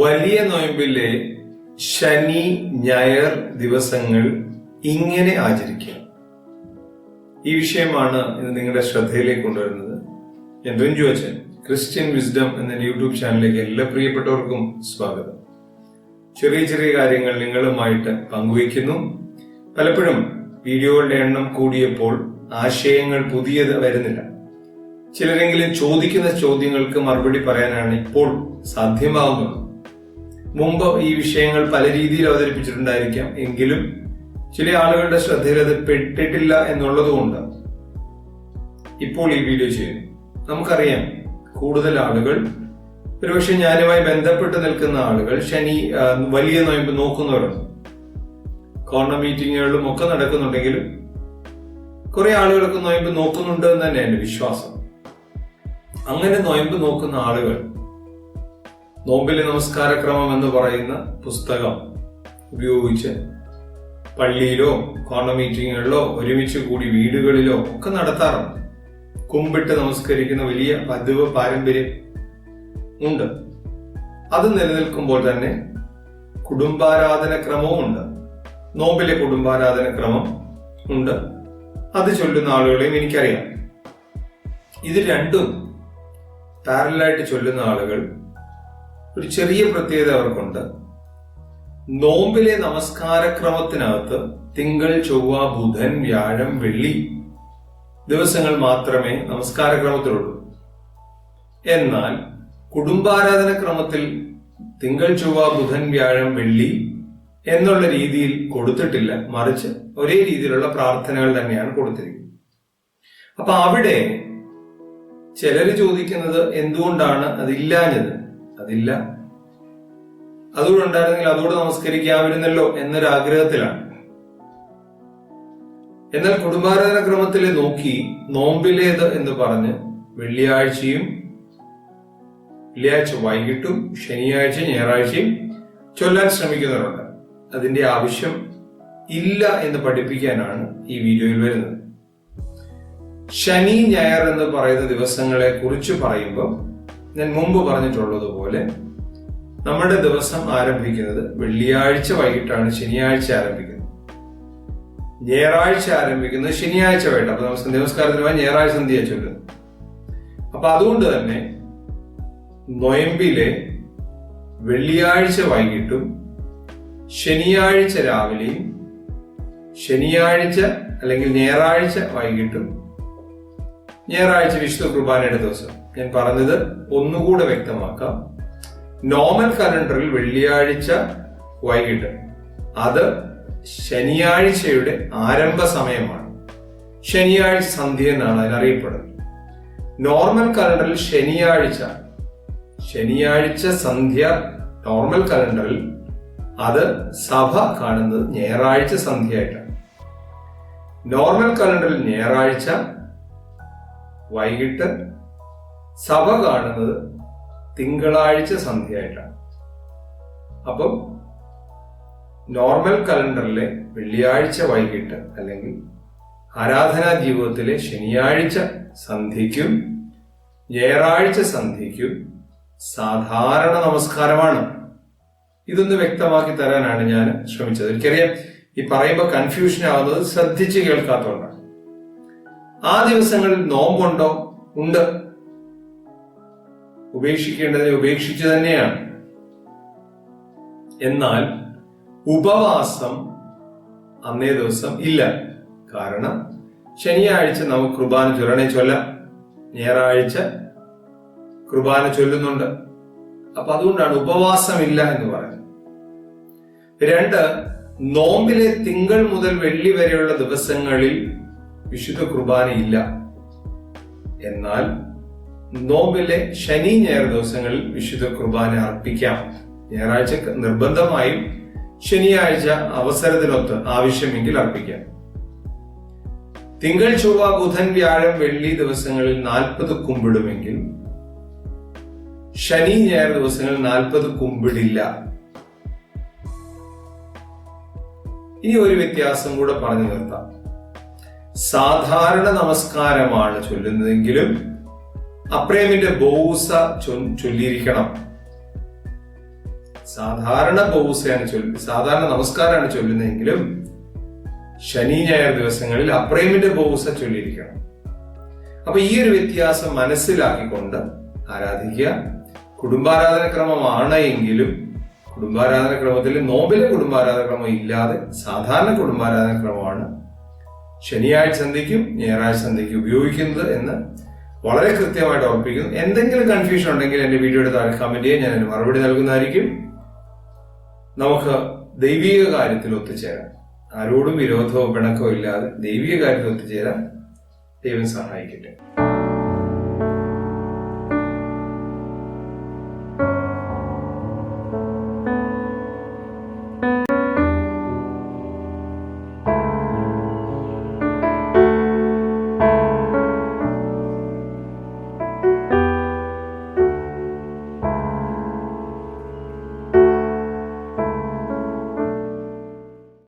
വലിയ നോയമ്പിലെ ശനി ഞായർ ദിവസങ്ങൾ ഇങ്ങനെ ആചരിക്കുക. ഈ വിഷയമാണ് ഇന്ന് നിങ്ങളുടെ ശ്രദ്ധയിലേക്ക് കൊണ്ടുവരുന്നത്. ഞാൻ റിഞ്ചു അച്ഛൻ ക്രിസ്ത്യൻ വിസ്ഡം എന്ന യൂട്യൂബ് ചാനലിലേക്ക് എല്ലാ പ്രിയപ്പെട്ടവർക്കും സ്വാഗതം. ചെറിയ ചെറിയ കാര്യങ്ങൾ നിങ്ങളുമായിട്ട് പങ്കുവയ്ക്കുന്നു. പലപ്പോഴും വീഡിയോകളുടെ എണ്ണം കൂടിയപ്പോൾ ആശയങ്ങൾ പുതിയത് വരുന്നില്ല. ചിലരെങ്കിലും ചോദിക്കുന്ന ചോദ്യങ്ങൾക്ക് മറുപടി പറയാനാണ് ഇപ്പോൾ സാധ്യമാകുന്നത് മുമ്പ് ഈ വിഷയങ്ങൾ പല രീതിയിൽ അവതരിപ്പിച്ചിട്ടുണ്ടായിരിക്കാം. എങ്കിലും ചില ആളുകളുടെ ശ്രദ്ധയിൽ അത് പെട്ടിട്ടില്ല എന്നുള്ളതുകൊണ്ട് ഇപ്പോൾ ഈ വീഡിയോ ചെയ്യുന്നു നമുക്കറിയാം കൂടുതൽ ആളുകൾ ഒരുപക്ഷെ ഞാനുമായി ബന്ധപ്പെട്ട് നിൽക്കുന്ന ആളുകൾ ശനി വലിയ നോയമ്പ് നോക്കുന്നവരുണ്ട്. കോർണർ മീറ്റിങ്ങുകളിലും ഒക്കെ നടക്കുന്നുണ്ടെങ്കിലും കുറെ ആളുകളൊക്കെ നോയമ്പ് നോക്കുന്നുണ്ട് എന്ന് തന്നെ എന്റെ വിശ്വാസം. അങ്ങനെ നോയമ്പ് നോക്കുന്ന ആളുകൾ നോമ്പിലെ നമസ്കാരക്രമം എന്ന് പറയുന്ന പുസ്തകം ഉപയോഗിച്ച് പള്ളിയിലോ കോണ്ട മീറ്റിങ്ങുകളിലോ ഒരുമിച്ച് കൂടി വീടുകളിലോ ഒക്കെ നടത്താറുണ്ട്. കുമ്പിട്ട് നമസ്കരിക്കുന്ന വലിയ പതിവ് പാരമ്പര്യം ഉണ്ട്. അത് നിലനിൽക്കുമ്പോൾ തന്നെ കുടുംബാരാധന ക്രമവും ഉണ്ട്. നോമ്പിലെ കുടുംബാരാധന ക്രമം ഉണ്ട്. അത് ചൊല്ലുന്ന ആളുകളെയും എനിക്കറിയാം. ഇത് രണ്ടും പാരലായിട്ട് ചൊല്ലുന്ന ആളുകൾ ഒരു ചെറിയ പ്രത്യേകത അവർക്കുണ്ട്. നോമ്പിലെ നമസ്കാരക്രമത്തിനകത്ത് തിങ്കൾ ചൊവ്വ ബുധൻ വ്യാഴം വെള്ളി ദിവസങ്ങൾ മാത്രമേ നമസ്കാരക്രമത്തിലുള്ളൂ. എന്നാൽ കുടുംബാരാധന ക്രമത്തിൽ തിങ്കൾ ചൊവ്വ ബുധൻ വ്യാഴം വെള്ളി എന്നുള്ള രീതിയിൽ കൊടുത്തിട്ടില്ല. മറിച്ച് ഒരേ രീതിയിലുള്ള പ്രാർത്ഥനകൾ തന്നെയാണ് കൊടുത്തിരിക്കുന്നത്. അപ്പൊ അവിടെ ചിലര് ചോദിക്കുന്നത് എന്തുകൊണ്ടാണ് അതില്ലാഞ്ഞത്? അതില്ല. അതുകൂടെ ഉണ്ടായിരുന്നെങ്കിൽ അതുകൂടെ നമസ്കരിക്കാമായിരുന്നല്ലോ എന്നൊരാഗ്രഹത്തിലാണ്. എന്നാൽ കുടുംബാരാധന ക്രമത്തിലെ നോക്കി നോമ്പിലേത് എന്ന് പറഞ്ഞ് വെള്ളിയാഴ്ചയും വെള്ളിയാഴ്ച വൈകിട്ടും ശനിയാഴ്ച ഞായറാഴ്ചയും ചൊല്ലാൻ ശ്രമിക്കുന്നവരുണ്ട്. അതിന്റെ ആവശ്യം ഇല്ല എന്ന് പഠിപ്പിക്കാനാണ് ഈ വീഡിയോയിൽ വരുന്നത്. ശനി ഞായർ എന്ന് പറയുന്ന ദിവസങ്ങളെ കുറിച്ച് പറയുമ്പോൾ ഞാൻ മുമ്പ് പറഞ്ഞിട്ടുള്ളതുപോലെ നമ്മുടെ ദിവസം ആരംഭിക്കുന്നത് വെള്ളിയാഴ്ച വൈകിട്ടാണ് ശനിയാഴ്ച ആരംഭിക്കുന്നത്. ഞായറാഴ്ച ആരംഭിക്കുന്നത് ശനിയാഴ്ച വൈകിട്ട് അപ്പൊ നമുക്ക് നമസ്കാരത്തിന് പോയി ഞായറാഴ്ച സന്ധ്യ ചൊല്ലുന്നു അപ്പൊ അതുകൊണ്ട് തന്നെ നൊയമ്പിലെ വെള്ളിയാഴ്ച വൈകിട്ടും ശനിയാഴ്ച രാവിലെയും ശനിയാഴ്ച അല്ലെങ്കിൽ ഞായറാഴ്ച വൈകിട്ടും ഞായറാഴ്ച വിശുദ്ധ കുർബാനയുടെ ദിവസം. ഞാൻ പറഞ്ഞത് ഒന്നുകൂടെ വ്യക്തമാക്കാം. നോർമൽ കലണ്ടറിൽ വെള്ളിയാഴ്ച വൈകിട്ട്. അത് ശനിയാഴ്ചയുടെ ആരംഭ സമയമാണ്. ശനിയാഴ്ച സന്ധ്യ എന്നാണ് അതിനറിയപ്പെടുന്നത് നോർമൽ കലണ്ടറിൽ ശനിയാഴ്ച. ശനിയാഴ്ച സന്ധ്യ നോർമൽ കലണ്ടറിൽ അത് സഭ കാണുന്നത് ഞായറാഴ്ച സന്ധ്യയായിട്ടാണ്. നോർമൽ കലണ്ടറിൽ ഞായറാഴ്ച വൈകിട്ട് സഭ കാണുന്നത് തിങ്കളാഴ്ച സന്ധ്യയായിട്ടാണ്. അപ്പം നോർമൽ കലണ്ടറിലെ വെള്ളിയാഴ്ച വൈകിട്ട് അല്ലെങ്കിൽ ആരാധനാ ജീവിതത്തിലെ ശനിയാഴ്ച സന്ധ്യയ്ക്കും ഞായറാഴ്ച സന്ധ്യയ്ക്കും സാധാരണ നമസ്കാരമാണ്. ഇതൊന്ന് വ്യക്തമാക്കി തരാനാണ് ഞാൻ ശ്രമിച്ചത്. എനിക്കറിയാം ഈ പറയുമ്പോൾ കൺഫ്യൂഷൻ ആവുന്നത് ശ്രദ്ധിച്ച് കേൾക്കാത്തതുകൊണ്ടാണ്. ആ ദിവസങ്ങളിൽ നോമ്പുണ്ടോ? ഉണ്ട്. ഉപേക്ഷിക്കേണ്ടതിനെ ഉപേക്ഷിച്ചു തന്നെയാണ്. എന്നാൽ ഉപവാസം അന്നേ ദിവസം ഇല്ല. കാരണം ശനിയാഴ്ച നമുക്ക് കുർബാന ചൊല്ലണേ ചൊല്ലാം. ഞായറാഴ്ച കുർബാന ചൊല്ലുന്നുണ്ട്. അപ്പൊ അതുകൊണ്ടാണ് ഉപവാസമില്ല എന്ന് പറയുന്നത്. രണ്ട് നോമ്പിലെ തിങ്കൾ മുതൽ വെള്ളി വരെയുള്ള ദിവസങ്ങളിൽ വിശുദ്ധ കുർബാന ഇല്ല. എന്നാൽ നോമ്പിലെ ശനി ഞായർ ദിവസങ്ങളിൽ വിശുദ്ധ കുർബാന അർപ്പിക്കാം. ഞായറാഴ്ച നിർബന്ധമായും ശനിയാഴ്ച അവസരത്തിനൊത്ത് ആവശ്യമെങ്കിൽ അർപ്പിക്കാം. തിങ്കൾ ചൊവ്വ ബുധൻ വ്യാഴം വെള്ളി ദിവസങ്ങളിൽ നാൽപ്പത് കുമ്പിടുമെങ്കിൽ ശനി ഞായർ ദിവസങ്ങളിൽ നാൽപ്പത് കുമ്പിടില്ല. ഇനി ഒരു വ്യത്യാസം കൂടെ പറഞ്ഞു നിർത്താം സാധാരണ നമസ്കാരമാണ് ചൊല്ലുന്നതെങ്കിലും അപ്രേമിന്റെ ബോസ ചൊല്ലിയിരിക്കണം. സാധാരണ ബോസയാണ് ചൊല്ലി സാധാരണ നമസ്കാരമാണ് ചൊല്ലുന്നതെങ്കിലും ശനി ഞായർ ദിവസങ്ങളിൽ അപ്രേമിന്റെ ബോസ ചൊല്ലിയിരിക്കണം. അപ്പൊ ഈ ഒരു വ്യത്യാസം മനസ്സിലാക്കിക്കൊണ്ട് ആരാധിക്കുക. കുടുംബാരാധന ക്രമമാണ് എങ്കിലും കുടുംബാരാധന ക്രമത്തിൽ നോബിലെ കുടുംബാരാധന ക്രമം ഇല്ലാതെ സാധാരണ കുടുംബാരാധന ക്രമമാണ് ശനിയാഴ്ച സന്ധിക്കും ഞായറാഴ്ച സന്ധിക്കും ഉപയോഗിക്കുന്നത് എന്ന് വളരെ കൃത്യമായിട്ട് ഓർപ്പിക്കുന്നു എന്തെങ്കിലും കൺഫ്യൂഷൻ ഉണ്ടെങ്കിൽ എന്റെ വീഡിയോയുടെ താഴെ കമന്റ് ചെയ്യാൻ ഞാൻ മറുപടി നൽകുന്നതായിരിക്കും. നമുക്ക് ദൈവിക കാര്യത്തിൽ ഒത്തുചേരാം ആരോടും വിരോധമോ പിണക്കോ ഇല്ലാതെ ദൈവിക കാര്യത്തിൽ ഒത്തുചേരാൻ ദൈവം സഹായിക്കട്ടെ.